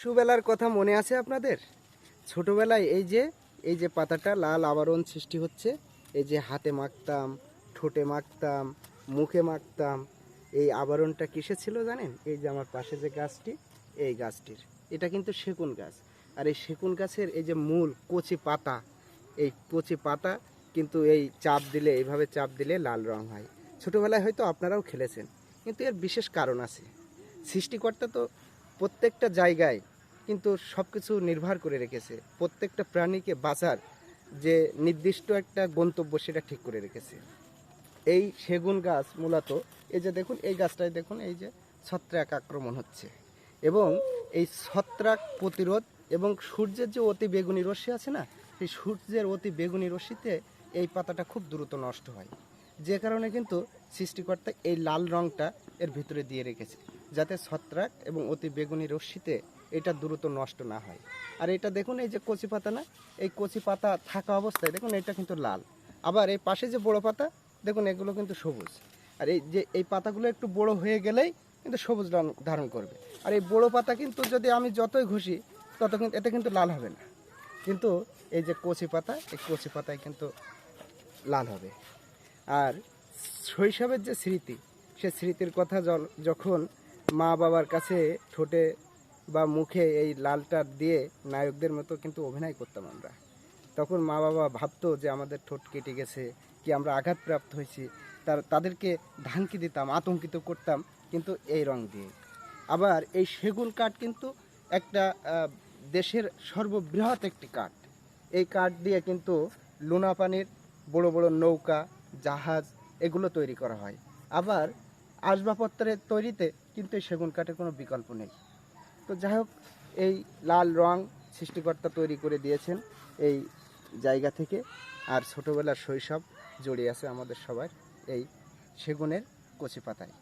শিশুবেলার কথা মনে আছে আপনাদের? ছোটবেলায় এই যে এই যে পাতাটা লাল আবরণ সৃষ্টি হচ্ছে, এই যে হাতে মাখতাম, ঠোঁটে মাখতাম, মুখে মাখতাম, এই আবরণটা কিসে ছিল জানেন? এই যে আমার পাশে যে গাছটি, এই গাছটির। এটা কিন্তু সেগুন গাছ। আর এই সেগুন গাছের এই যে মূল কচি পাতা, এই কচি পাতা কিন্তু এই চাপ দিলে, এইভাবে চাপ দিলে লাল রং হয়। ছোটোবেলায় হয়তো আপনারাও খেলেছেন, কিন্তু এর বিশেষ কারণ আছে। সৃষ্টিকর্তা তো প্রত্যেকটা জায়গায় কিন্তু সব কিছু নির্ভর করে রেখেছে। প্রত্যেকটা প্রাণীকে বাঁচার যে নির্দিষ্ট একটা গন্তব্য সেটা ঠিক করে রেখেছে। এই সেগুন গাছ মূলত, এই যে দেখুন, এই গাছটায় দেখুন, এই যে ছত্রাক আক্রমণ হচ্ছে। এবং এই ছত্রাক প্রতিরোধ এবং সূর্যের যে অতি বেগুনি রশ্মি আছে না, সেই সূর্যের অতি বেগুনি রশ্মিতে এই পাতাটা খুব দ্রুত নষ্ট হয়। যে কারণে কিন্তু সৃষ্টিকর্তা এই লাল রংটা এর ভিতরে দিয়ে রেখেছে। যাতে ছত্রাক এবং অতি বেগুনি রশ্মিতে এটা দ্রুত নষ্ট না হয়। আর এটা দেখুন, এই যে কচি পাতা না, এই কচি পাতা থাকা অবস্থায় দেখুন, এটা কিন্তু লাল। আবার এই পাশে যে বড় পাতা, দেখুন, এগুলো কিন্তু সবুজ। আর এই যে, এই পাতাগুলো একটু বড় হয়ে গেলেই কিন্তু সবুজ রং ধারণ করবে। আর এই বড় পাতা কিন্তু যদি আমি যতই ঘষি, তত কিন্তু, এতে কিন্তু লাল হবে না। কিন্তু এই যে কচি পাতা, এই কচি পাতায় কিন্তু লাল হবে। আর শৈশবের যে স্মৃতি, সে স্মৃতির কথা যখন মা বাবার কাছে ঠোঁটে বা মুখে এই লালটা দিয়ে নায়কদের মতো কিন্তু অভিনয় করতাম আমরা। তখন মা বাবা ভাবতো যে আমাদের ঠোঁট কেটে গেছে, কি আমরা আঘাতপ্রাপ্ত হয়েছি। তার, তাদেরকে ধানকি দিতাম, আতঙ্কিত করতাম, কিন্তু এই রং দিয়ে। আবার এই সেগুন কাঠ কিন্তু একটা দেশের সর্ববৃহৎ একটি কাঠ। এই কাঠ দিয়ে কিন্তু লুনা পানির বড় বড় নৌকা, জাহাজ এগুলো তৈরি করা হয়। আবার আসবাবপত্রের তৈরিতে কিন্তু এই সেগুন কাঠের কোনো বিকল্প নেই। তো যাই হোক, এই লাল রং সৃষ্টিকর্তা তৈরি করে দিয়েছেন এই জায়গা থেকে। আর ছোটোবেলার শৈশব জড়িয়ে আছে আমাদের সবার এই সেগুনের কচি পাতায়।